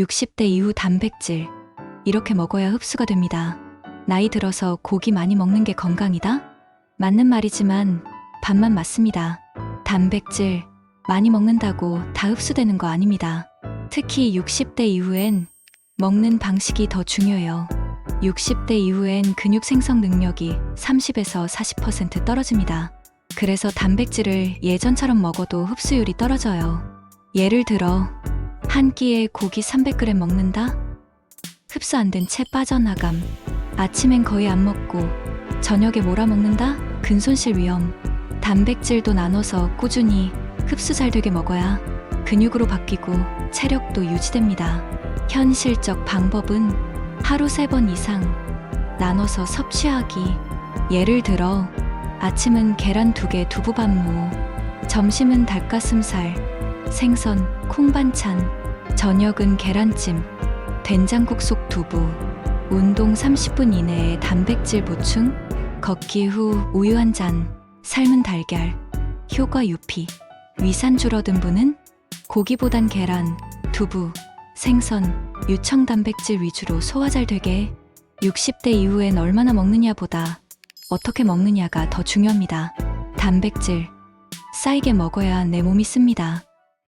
60대 이후 단백질. 이렇게 먹어야 흡수가 됩니다. 나이 들어서 고기 많이 먹는 게 건강이다? 맞는 말이지만 반만 맞습니다. 단백질 많이 먹는다고 다 흡수되는 거 아닙니다. 특히 60대 이후엔 먹는 방식이 더 중요해요. 60대 이후엔 근육 생성 능력이 30에서 40% 떨어집니다. 그래서 단백질을 예전처럼 먹어도 흡수율이 떨어져요. 예를 들어, 한 끼에 고기 300g 먹는다? 흡수 안 된 채 빠져나감. 아침엔 거의 안 먹고, 저녁에 몰아 먹는다? 근손실 위험. 단백질도 나눠서 꾸준히 흡수 잘 되게 먹어야 근육으로 바뀌고 체력도 유지됩니다. 현실적 방법은 하루 세번 이상 나눠서 섭취하기. 예를 들어, 아침은 계란 두개 두부 반무, 점심은 닭가슴살, 생선, 콩 반찬, 저녁은 계란찜, 된장국 속 두부, 운동 30분 이내에 단백질 보충, 걷기 후 우유 한 잔, 삶은 달걀, 효과 유피, 위산 줄어든 분은 고기보단 계란, 두부, 생선, 유청 단백질 위주로 소화 잘 되게 60대 이후엔 얼마나 먹느냐보다 어떻게 먹느냐가 더 중요합니다. 단백질 쌓이게 먹어야 내 몸이 씁니다.